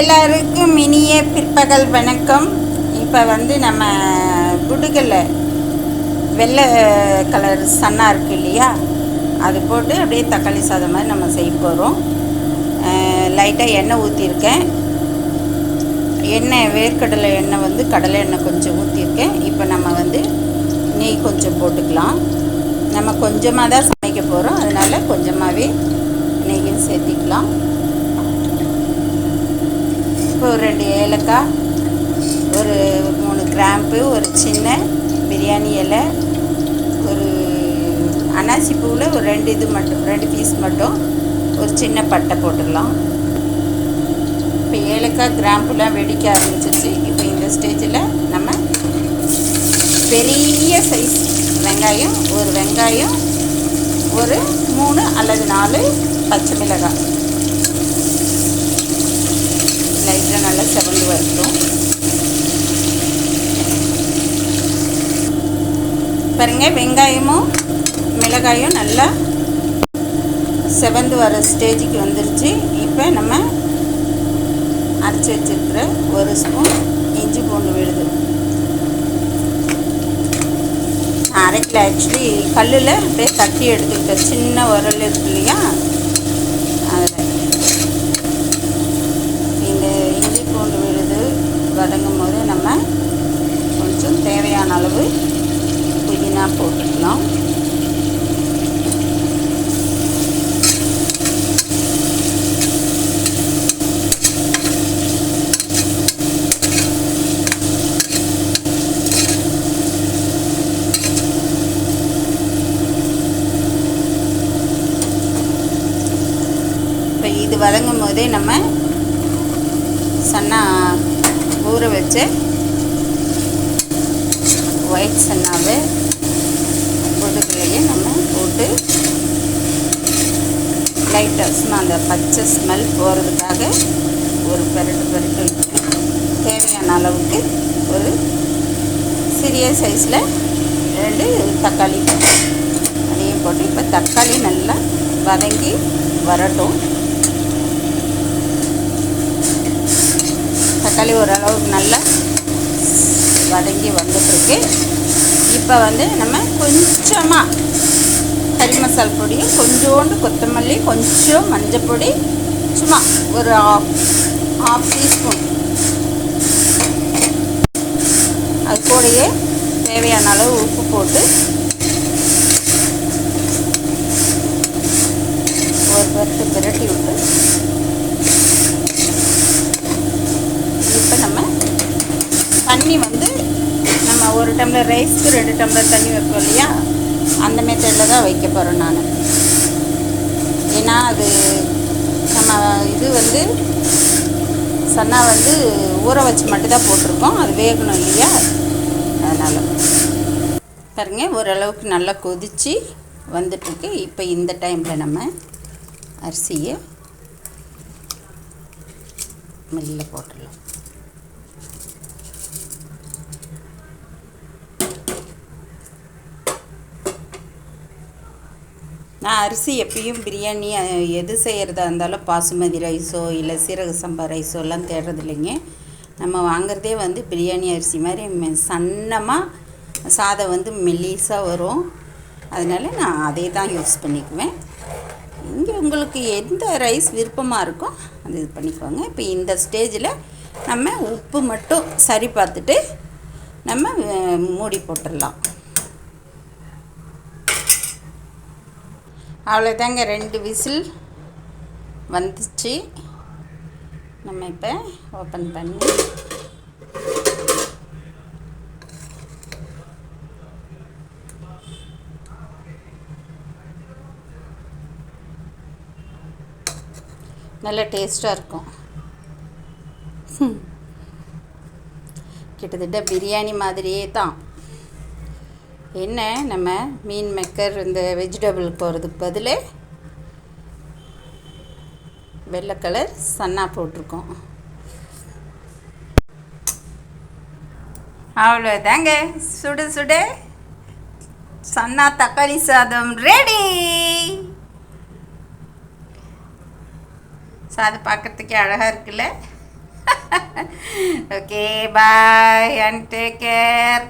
எல்லாருக்கும் இனிய பிற்பகல் வணக்கம். இப்போ வந்து நம்ம குடுகல்ல வெள்ளை கலர் சன்னா இருக்கு இல்லையா? அது போட்டு அப்படியே தக்காளி சாதம் மாதிரி நம்ம செய்ய போகிறோம் லைட்டாக எண்ணெய் ஊற்றிருக்கேன் எண்ணெய் வேர்க்கடலை எண்ணெய் வந்து கடலை எண்ணெய் கொஞ்சம் ஊற்றிருக்கேன் இப்போ நம்ம வந்து நெய் கொஞ்சம் போட்டுக்கலாம். நம்ம கொஞ்சமாக தான் சமைக்க போகிறோம் அதனால் கொஞ்சமாகவே நெய்யும் சேர்த்திக்கலாம். ரெண்டு ஏலக்காய் ஒரு மூணு கிராம்பு ஒரு சின்ன பிரியாணி இலை ஒரு அனாசி பூவில் ஒரு ரெண்டு இது மட்டும் ரெண்டு பீஸ் மட்டும் ஒரு சின்ன பட்டை போட்டுடலாம் இப்போ ஏலக்காய் கிராம்புலாம் வெடிக்க ஆரம்பிச்சிச்சு இப்போ இந்த ஸ்டேஜில் நம்ம பெரிய சைஸ் வெங்காயம் ஒரு வெங்காயம் ஒரு மூணு அல்லது நாலு பச்சை மிளகாய். லைட்டாக நல்லா செவந்து வரட்டும். பாருங்க வெங்காயமும் மிளகாயும் நல்லா செவந்து வர ஸ்டேஜுக்கு வந்துருச்சு. இப்போ நம்ம அரைச்சி வச்சிருக்கிற ஒரு ஸ்பூன் இஞ்சி பூண்டு விழுது. அரைக்கல ஆக்சுவலி கல்லில் அப்படியே தட்டி எடுத்துக்கிட்டேன். சின்ன உரல் இருக்கு இல்லையா அதில் இந்த இஞ்சி பூண்டு விழுது வதங்கும் போது நம்ம கொஞ்சம் தேவையான அளவு புதினா போட்டுக்கலாம். இப்போ இது வதங்கும் போதே நம்ம சன்னா ஊற வச்சு ஒயிட் சன்னாவை பொடுக்குள்ளேயே நம்ம போட்டு லைட்டாக சும்மா அந்த பச்சை ஸ்மெல் போகிறதுக்காக ஒரு பெரட்டு பெரட்டு தேவையான அளவுக்கு ஒரு சிறிய சைஸில் ரெண்டு தக்காளி அதையும் போட்டு இப்போ தக்காளி நல்லா வதங்கி வரட்டும். தக்காளி ஓரளவுக்கு நல்லா வதங்கி வந்துட்டுருக்கு. இப்போ வந்து நம்ம கொஞ்சமாக கறி மசால் பொடியும் கொஞ்சோண்டு கொத்தமல்லி கொஞ்சம் மஞ்சள் பொடி சும்மா ஒரு ஆஃப் ஆஃப் டீஸ்பூன் அது கூடயே தேவையான அளவு உப்பு போட்டு ஒரு பத்து பிரட்டி விட்டு இப்போ நம்ம தண்ணி வந்து நம்ம ஒரு டம்ளர் ரைஸ்க்கு ரெண்டு டம்ளர் தண்ணி வைப்போம் இல்லையா? அந்த மெத்தடில் தான் வைக்க போகிறோம் நான். ஏன்னா அது நம்ம இது வந்து சன்னா வந்து ஊற வச்சு மட்டும்தான் போட்டிருக்கோம். அது வேகணும் இல்லையா? அதனால். பாருங்க ஓரளவுக்கு நல்லா கொதித்து வந்துட்டுருக்கு. இப்போ இந்த டைமில் நம்ம அரிசியை மெல்ல போட்டுடலாம். நான் அரிசி எப்பயும் பிரியாணி எது செய்கிறதா இருந்தாலும் பாசுமதி ரைஸோ இல்லை சீரக சம்பா ரைஸோ எல்லாம் தேடுறது இல்லைங்க நம்ம வாங்குறதே வந்து பிரியாணி அரிசி மாதிரி மெ- சன்னமாக சாதம் வந்து மெல்லிஸாக வரும். அதனால் நான் அதே தான் யூஸ் பண்ணிக்குவேன். இங்கே உங்களுக்கு எந்த ரைஸ் விருப்பமாக இருக்கோ அது இது பண்ணிக்கோங்க. இப்போ இந்த ஸ்டேஜில் நம்ம உப்பு மட்டும் சரி பார்த்துட்டு நம்ம மூடி போட்டுடலாம். அவ்வளோதாங்க ரெண்டு விசில் வந்துச்சு. நம்ம இப்போ ஓப்பன் பண்ணி நல்ல டேஸ்ட்டாக இருக்கும். கிட்டத்தட்ட பிரியாணி மாதிரியே தான். என்ன நம்ம மீன் மேக்கர் இந்த வெஜிடபிள் போகிறதுக்கு பதில் வெள்ளை கலர் சன்னா போட்டிருக்கோம். அவ்வளோதாங்க சுடு சுடு. சன்னா தக்காளி சாதம் ரெடி சாதம் பார்க்கறதுக்கே அழகாக இருக்குல்ல. Okay bye and take care